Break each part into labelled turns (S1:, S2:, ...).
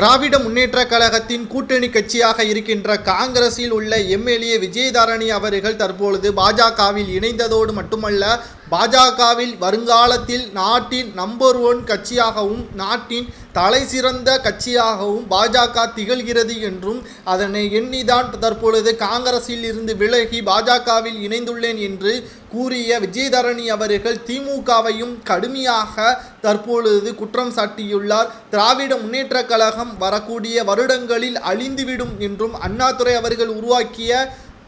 S1: திராவிட முன்னேற்ற கழகத்தின் கூட்டணி கட்சியாக இருக்கின்ற காங்கிரஸில் உள்ள எம்எல்ஏ விஜயதாரணி அவர்கள் தற்பொழுது பாஜகவில் இணைந்ததோடு மட்டுமல்ல பாஜகவில் வருங்காலத்தில் நாட்டின் நம்பர் ஒன் கட்சியாகவும் நாட்டின் தலை சிறந்த கட்சியாகவும் பாஜக திகழ்கிறது என்றும் அதனை எண்ணிதான் தற்பொழுது காங்கிரஸில் இருந்து விலகி பாஜகவில் இணைந்துள்ளேன் என்று கூறிய விஜயதரணி அவர்கள் திமுகவையும் கடுமையாக தற்பொழுது குற்றம் சாட்டியுள்ளார். திராவிட முன்னேற்ற கழகம் வரக்கூடிய வருடங்களில் அழிந்துவிடும் என்றும் அண்ணாதுரை அவர்கள் உருவாக்கிய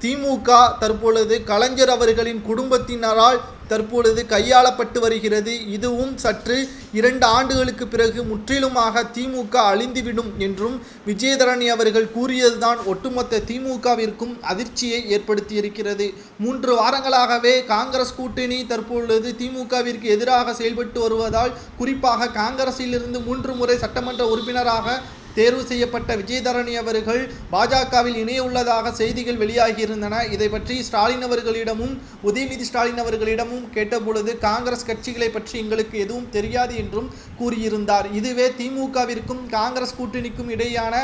S1: திமுக தற்பொழுது கலைஞர் அவர்களின் குடும்பத்தினரால் தற்பொழுது கையாளப்பட்டு வருகிறது. இதுவும் சற்று இரண்டு ஆண்டுகளுக்கு பிறகு முற்றிலுமாக திமுக அழிந்துவிடும் என்றும் விஜயதரணி அவர்கள் கூறியதுதான் ஒட்டுமொத்த திமுகவிற்கும் அதிர்ச்சியை ஏற்படுத்தியிருக்கிறது. மூன்று வாரங்களாகவே காங்கிரஸ் கூட்டணி தற்பொழுது திமுகவிற்கு எதிராக செயல்பட்டு வருவதால் குறிப்பாக காங்கிரஸிலிருந்து மூன்று முறை சட்டமன்ற உறுப்பினராக தேர்வு செய்யப்பட்ட விஜயதரணி அவர்கள் பாஜகவில் இணைய உள்ளதாக செய்திகள் வெளியாகியிருந்தன. இதை பற்றி ஸ்டாலின் அவர்களிடமும் உதயநிதி ஸ்டாலின் அவர்களிடமும் கேட்டபொழுது காங்கிரஸ் கட்சிகளை பற்றி எங்களுக்கு எதுவும் தெரியாது என்றும் கூறியிருந்தார். இதுவே திமுகவிற்கும் காங்கிரஸ் கூட்டணிக்கும் இடையான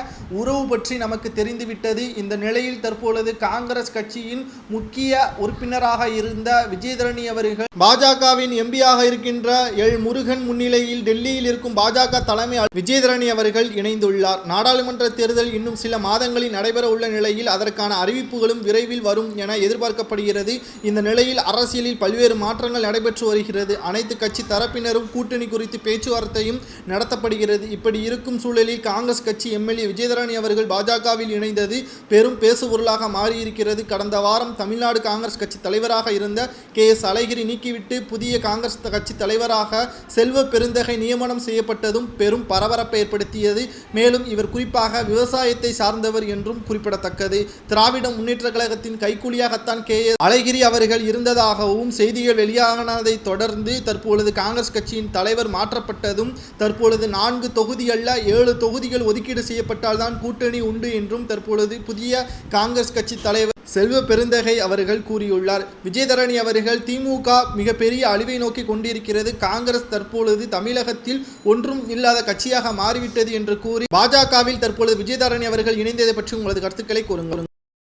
S1: உறவு பற்றி நமக்கு தெரிந்துவிட்டது. இந்த நிலையில் தற்பொழுது காங்கிரஸ் கட்சியின் முக்கிய உறுப்பினராக இருந்த விஜயதரணி அவர்கள் பாஜகவின் எம்பியாக இருக்கின்ற எல் முருகன் முன்னிலையில் டெல்லியில் இருக்கும் பாஜக தலைமை விஜயதரணி அவர்கள் இணைந்துள்ளார் நாடாளுமன்ற தேர்தல் இன்னும் சில மாதங்களில் நடைபெற உள்ள நிலையில் அதற்கான அறிவிப்புகளும் விரைவில் வரும் என எதிர்பார்க்கப்படுகிறது. இந்த நிலையில் அரசியலில் பல்வேறு மாற்றங்கள் நடைபெற்று வருகிறது. அனைத்து கட்சி தரப்பினரும் கூட்டணி குறித்து பேச்சுவார்த்தையும் நடத்தப்படுகிறது. இப்படி இருக்கும் சூழலில் காங்கிரஸ் கட்சி எம்எல்ஏ விஜயதரணி அவர்கள் பாஜகவில் இணைந்தது பெரும் பேசுபொருளாக மாறியிருக்கிறது. கடந்த வாரம் தமிழ்நாடு காங்கிரஸ் கட்சி தலைவராக இருந்த கே எஸ் அழகிரி நீக்கிவிட்டு புதிய காங்கிரஸ் கட்சி தலைவராக செல்வ பெருந்தகை நியமனம் செய்யப்பட்டதும் பெரும் பரபரப்பை ஏற்படுத்தியது. மேலும் இவர் குறிப்பாக விவசாயத்தை சார்ந்தவர் என்றும் குறிப்பிடத்தக்கது. திராவிட முன்னேற்ற கழகத்தின் கைக்கூலியாகத்தான் கே. எஸ். அழகிரி அவர்கள் இருந்ததாகவும் செய்திகள் வெளியானதை தொடர்ந்து தற்பொழுது காங்கிரஸ் கட்சியின் தலைவர் மாற்றப்பட்டதும் தற்பொழுது நான்கு தொகுதி அல்ல ஏழு தொகுதிகள் ஒதுக்கீடு செய்யப்பட்டால்தான் கூட்டணி உண்டு என்றும் தற்பொழுது புதிய காங்கிரஸ் கட்சி தலைவர் செல்வ பெருந்தகை அவர்கள் கூறியுள்ளார். விஜயதரணி அவர்கள் திமுக மிகப்பெரிய அழிவை நோக்கி கொண்டிருக்கிறது. காங்கிரஸ் தற்பொழுது தமிழகத்தில் ஒன்றும் இல்லாத கட்சியாக மாறிவிட்டது என்று கூறி பாஜகவில் தற்பொழுது விஜயதரணி அவர்கள் இணைந்ததை பற்றி உங்களது கருத்துக்களை கூறுங்கள்.